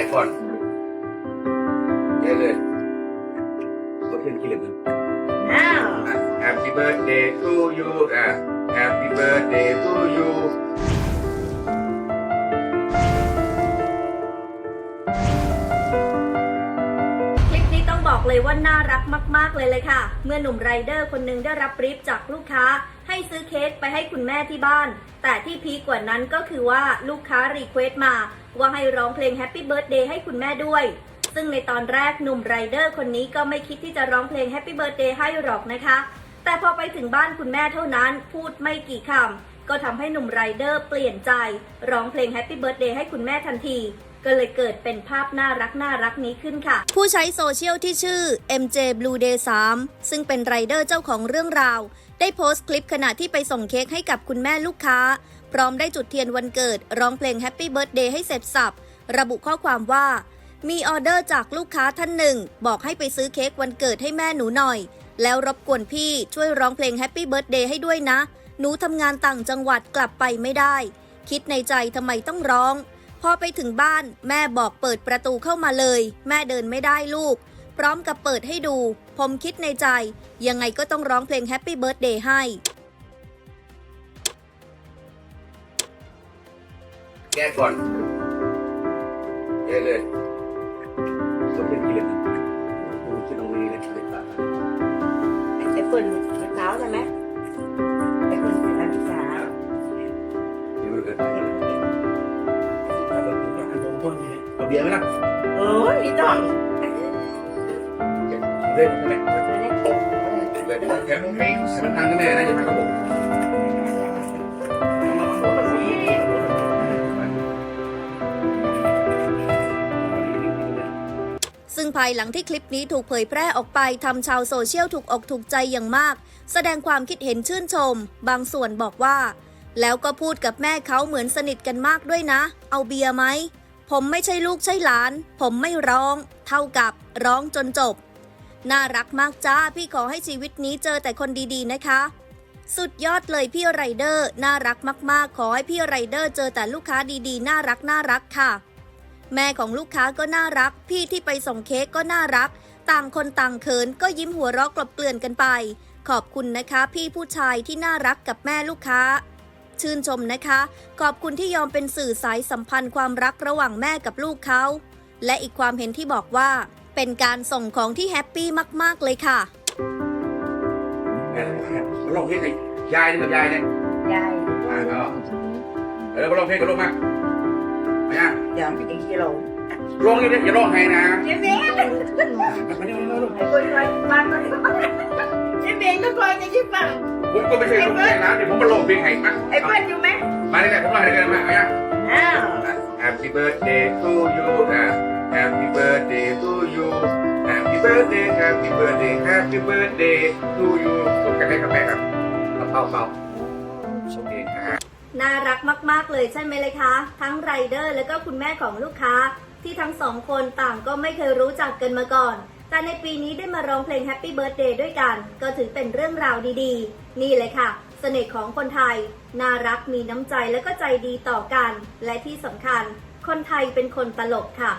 এখন Now. Happy birthday to you. Happy birthday to you. เลยว่าน่ารักมาก ๆ เลยเลยค่ะ เมื่อหนุ่มไรเดอร์คนหนึงได้รับบรีฟจากลูกค้า ให้ซื้อเค้กไปให้คุณแม่ที่บ้าน แต่ที่พีกว่านั้นก็คือว่าลูกค้ารีเควสต์มา ว่าให้ร้องเพลง Happy Birthday ให้คุณแม่ด้วย ซึ่งในตอนแรกหนุ่มไรเดอร์คนนี้ก็ไม่คิดที่จะร้องเพลง Happy Birthday ให้หรอกนะคะ แต่พอไปถึงบ้านคุณแม่เท่านั้น พูดไม่กี่คำก็ทำให้หนุ่มไรเดอร์เปลี่ยนใจ ร้องเพลง Happy Birthday ให้คุณแม่ทันที ก็เลยเกิดเป็นภาพน่ารักน่ารักนี้ขึ้นค่ะ ผู้ใช้โซเชียลที่ชื่อ MJ Blue Day 3ซึ่งเป็นไรเดอร์เจ้าของเรื่องราว ได้โพสต์คลิปขณะที่ไปส่งเค้กให้กับคุณแม่ลูกค้า พร้อมได้จุดเทียนวันเกิด ร้องเพลง Happy Birthday ให้เสร็จสับ ระบุข้อความว่า มีออเดอร์จากลูกค้าท่านหนึ่ง บอกให้ไปซื้อเค้กวันเกิดให้แม่หนูหน่อย แล้วรบกวนพี่ช่วยร้องเพลง Happy Birthday ให้ด้วยนะ หนูทำงานต่างจังหวัดกลับไปไม่ได้ คิดในใจทำไมต้องร้อง พอไปถึงบ้านแม่บอกเปิดประตูเข้ามาเลย แม่เดินไม่ได้ลูก พร้อมกับเปิดให้ดู ผมคิดในใจ ยังไงก็ต้องร้องเพลง Happy Birthday ให้ แกะก่อนแกะเลยก็เพียงกินเลยดูที่ตรงนี้เลยเลยครับไอ้เปิ้ลเมื่อเช้าใช่ไหม เอาเบียร์ไหมล่ะโอ้ยนี่ต้องเล่นใช่ไหมเลยแกะให้ให้มันทางกันแน่นะจะมากับผมซึ่งภายหลังที่คลิปนี้ถูกเผยแพร่ออกไปทำชาวโซเชียลถูกอกถูกใจอย่างมาก แสดงความคิดเห็นชื่นชม บางส่วนบอกว่า แล้วก็พูดกับแม่เขาเหมือนสนิทกันมากด้วยนะ เอาเบียร์ไหม ผมไม่ใช่ลูกใช่หลาน ผมไม่ร้อง เท่ากับร้องจนจบ น่ารักมากจ้า พี่ขอให้ชีวิตนี้เจอแต่คนดีๆนะคะ สุดยอดเลยพี่ไรเดอร์ น่ารักมากๆ ขอให้พี่ไรเดอร์เจอแต่ลูกค้าดีๆ น่ารักน่ารักค่ะ แม่ของลูกค้าก็น่ารัก พี่ที่ไปส่งเค้กก็น่ารัก ต่างคนต่างเขินก็ยิ้มหัวเราะกลบเกลื่อนกันไป ขอบคุณนะคะ พี่ผู้ชายที่น่ารักกับแม่ลูกค้า ชื่นชมนะคะ ขอบคุณที่ยอมเป็นสื่อสายสัมพันธ์ความรักระหว่างแม่กับลูกเขา และอีกความเห็นที่บอกว่า เป็นการส่งของที่แฮปปี้มาก ๆ เลยค่ะแกะลองเพลงให้ยายนี่กับยายเนี่ยยายอ่าก็เออมาลองเพลงกับลูกมาไม่อะเดี๋ยวไปกินกิโลร้องนี่เนี่ยอย่าร้องให้นะเจ๊เบงมาเนี่ยมาลูกไอ้คนรวยบ้านก็เจ๊เบงก็คอยจะยิบฟัง ผมก็ไม่ใช่ลูกแค่นะเดี๋ยวผมมาร้องเพลงให้มาไอ้เปิ้ลอยู่ไหมมาเลยนะผมมาเลยกันมาเอายัง อ้าว Happy birthday to you นะ Happy birthday to you Happy birthday Happy birthday Happy birthday to you ส่งกันให้กับแม่ครับเป่าเป่าโอเคนะฮะน่ารักมากๆเลยใช่ไหมเลยคะ ทั้งไรเดอร์และก็คุณแม่ของลูกค้า ที่ทั้งสองคนต่างก็ไม่เคยรู้จักกันมาก่อน แต่ในปีนี้ได้มาร้องเพลง Happy Birthday ด้วยกัน ก็ถือเป็นเรื่องราวดีๆ นี่เลยค่ะ เสน่ห์ของคนไทย น่ารักมีน้ำใจและก็ใจดีต่อกัน และที่สำคัญ คนไทยเป็นคนตลกค่ะ